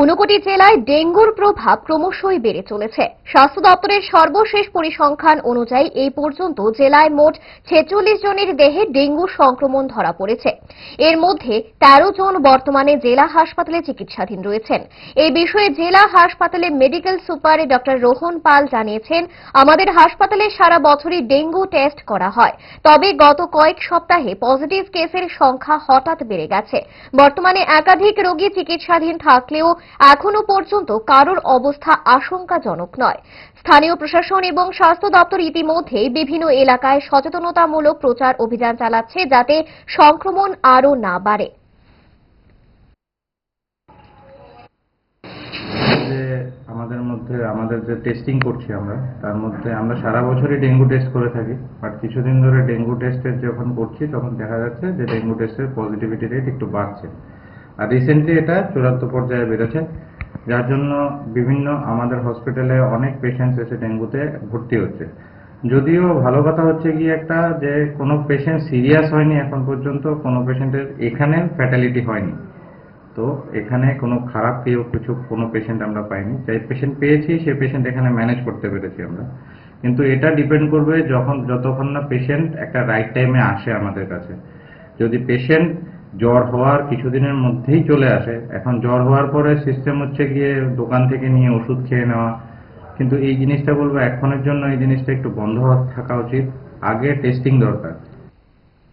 ঊনকোটি জেলায় ডেঙ্গুর প্রভাব ক্রমশই বেড়ে চলেছে। স্বাস্থ্য দপ্তরের সর্বশেষ পরিসংখ্যান অনুযায়ী এই পর্যন্ত জেলায় মোট ছেচল্লিশ জনের দেহে ডেঙ্গু সংক্রমণ ধরা পড়েছে। এর মধ্যে তেরো জন বর্তমানে জেলা হাসপাতালে চিকিৎসাধীন রয়েছেন। এই বিষয়ে জেলা হাসপাতালে medical super doctor Rohan Pal জানিয়েছেন, আমাদের হাসপাতালে সারা বছরই ডেঙ্গু টেস্ট করা হয়, তবে গত কয়েক সপ্তাহে পজিটিভ কেসের সংখ্যা হঠাৎ বেড়ে গেছে। বর্তমানে একাধিক রোগী চিকিৎসাধীন থাকলেও এখনও পর্যন্ত কারোর অবস্থা আশঙ্কাজনক নয়। স্থানীয় প্রশাসন এবং স্বাস্থ্য দপ্তর ইতিমধ্যেই বিভিন্ন এলাকায় সচেতনতামূলক প্রচার অভিযান চালাচ্ছে যাতে সংক্রমণ আরও না বাড়ে। আমাদের মধ্যে, আমাদের যে টেস্টিং করছি আমরা, তার মধ্যে আমরা সারা বছরই ডেঙ্গু টেস্ট করে থাকি বাট কিছুদিন ধরে ডেঙ্গু টেস্টের যখন করছি, তখন দেখা যাচ্ছে যে ডেঙ্গু টেস্টের পজিটিভিটি রেট একটু বাড়ছে। আর রিসেন্টলি এটা চূড়ান্ত পর্যায়ে বেড়েছে, যার জন্য বিভিন্ন আমাদের হসপিটালে অনেক পেশেন্টস এসে ডেঙ্গুতে ভর্তি হচ্ছে। যদিও ভালো কথা হচ্ছে কি একটা যে কোনো পেশেন্ট সিরিয়াস হয়নি এখন পর্যন্ত, কোনো পেশেন্টের এখানে ফ্যাটালিটি হয়নি। তো এখানে কোনো খারাপ কেউ কিছু, কোনো পেশেন্ট আমরা পাইনি। যাই পেশেন্ট পেয়েছি সেই পেশেন্ট এখানে ম্যানেজ করতে পেরেছি আমরা। কিন্তু এটা ডিপেন্ড করবে যখন, যতক্ষণ না পেশেন্ট একটা রাইট টাইমে আসে আমাদের কাছে। যদি পেশেন্ট জ্বর হওয়ার কিছুদিনের মধ্যেই চলে আসে। এখন জ্বর হওয়ার পরে সিস্টেম হচ্ছে গিয়ে দোকান থেকে নিয়ে ওষুধ খেয়ে নেওয়া। কিন্তু এই জিনিসটা বলব, এখনের জন্য এই জিনিসটা একটু বন্ধ থাকা উচিত। আগে টেস্টিং দরকার।